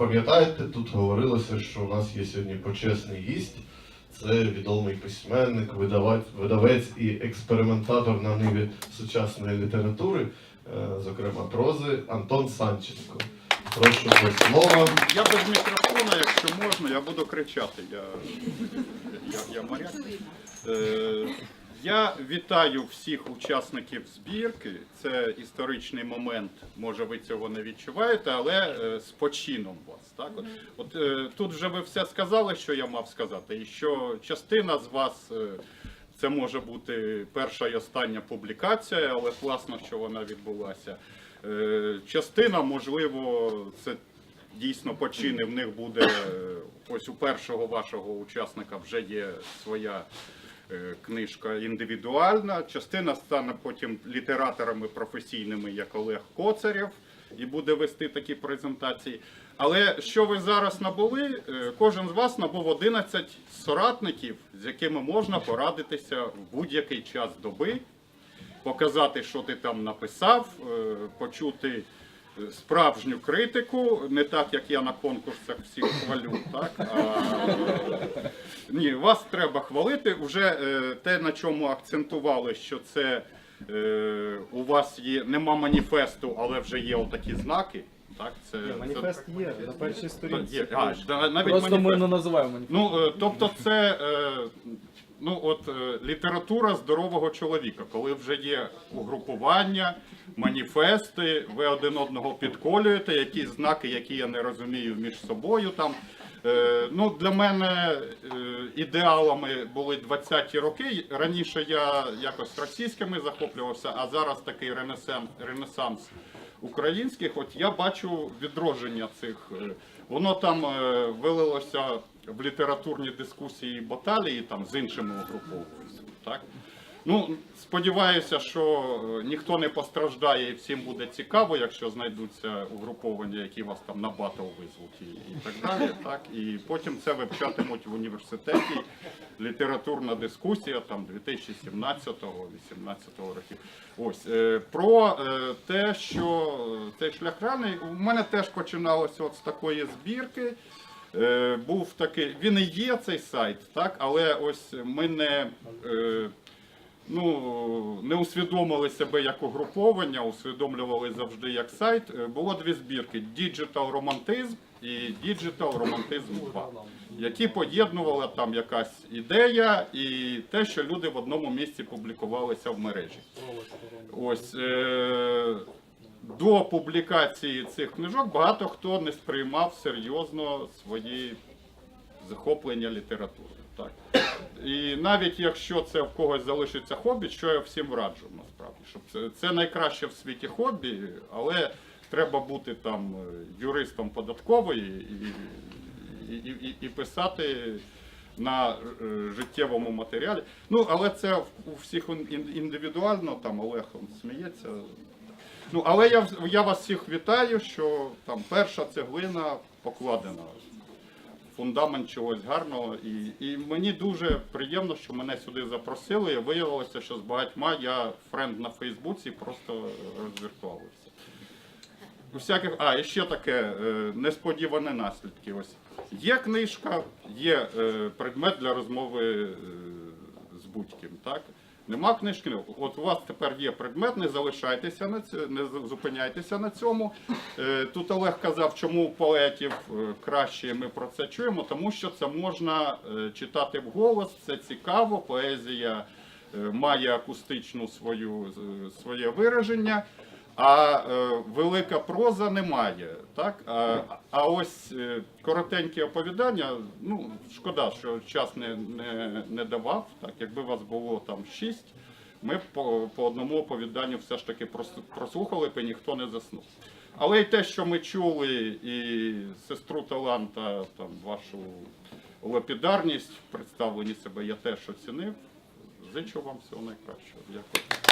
пам'ятаєте, тут говорилося, що у нас є сьогодні почесний гість. Це відомий письменник, видавець, і експериментатор на ниві сучасної літератури, е, зокрема прози, Антон Санченко. Прошу до слова. Я без мікрофона, якщо можна, я буду кричати. Я, я, я моряк. Я вітаю всіх учасників збірки. Це історичний момент. Може, ви цього не відчуваєте, але е, з почином вас. Так? От, от е, тут вже ви все сказали, що я мав сказати, і що частина з вас. е, це може бути перша і остання публікація, але класно, що вона відбулася. Частина, можливо, це дійсно почини. В них буде ось у першого вашого учасника вже є своя книжка індивідуальна. Частина стане потім літераторами професійними, як Олег Коцарєв, і буде вести такі презентації. Але що ви зараз набули? Е, Кожен з вас набув 11 соратників, з якими можна порадитися в будь-який час доби, показати, що ти там написав, е, почути е, справжню критику, не так, як я на конкурсах всіх хвалю, так? А, ні, вас треба хвалити. Вже е, те, на чому акцентували, що це е, у вас є нема маніфесту, але вже є отакі знаки. Так, це, Маніфест є на першій сторінці. є. А, навіть Просто маніфест. ми не називаємо маніфест. Ну, е, тобто, це е, ну, от, е, література здорового чоловіка, коли вже є угрупування, маніфести, ви один одного підколюєте, якісь знаки, які я не розумію між собою там. Е, Ну, для мене е, ідеалами були 20-ті роки. Раніше я якось російськими захоплювався, а зараз такий ренесанс, ренесанс українських. От я бачу відродження цих. Воно там вилилося в літературні дискусії і баталії там з іншими угруповуваннями. Так? Ну, сподіваюся, що е, ніхто не постраждає і всім буде цікаво, якщо знайдуться угруповання, які вас там на батл визвуть і, і так далі. Так? І потім це вивчатимуть в університеті. Літературна дискусія там 2017-2018 років. Ось е, про е, те, що цей шлях раний, у мене теж починалося от з такої збірки. Е, був такий, він і є цей сайт, так, але ось ми не. Е, ну, не усвідомили себе як угруповання, усвідомлювали завжди як сайт. Е, Було дві збірки: Digital Romantism і Digital Romantism 2, які поєднували там якась ідея і те, що люди в одному місці публікувалися в мережі. Ось е- до публікації цих книжок багато хто не сприймав серйозно свої захоплення літературою. Так. І навіть якщо це в когось залишиться хобі, що я всім раджу насправді, щоб це, це найкраще в світі хобі, але треба бути там е, юристом податкової і, і, і, і писати на е, життєвому матеріалі. Ну, але це у всіх ін- індивідуально, там Олег сміється. Ну, але я, я вас всіх вітаю, що там перша цеглина покладена фундамент чогось гарного. І, і мені дуже приємно, що мене сюди запросили. І виявилося, що з багатьма я френд на Фейсбуці просто розвіртувався. Усяких, а, і ще таке е, несподівані наслідки. Ось є книжка, є е, предмет для розмови е, з будь-ким. Так? Нема книжки. От у вас тепер є предмет, не залишайтеся на ць- не зупиняйтеся на цьому. Е, Тут Олег казав, чому у поетів е, краще ми про це чуємо, тому що це можна е, читати вголос, це цікаво, поезія має акустичну свою, своє вираження. А е, велика проза немає. Так? А, а ось е, коротенькі оповідання, ну, шкода, що час не, не, не давав. Так? Якби вас було там шість, ми по, по одному оповіданню все ж таки прос- прослухали б і ніхто не заснув. Але й те, що ми чули, і сестру таланта, там, вашу лапідарність в представленні себе я теж оцінив. Зичу вам всього найкращого. Дякую.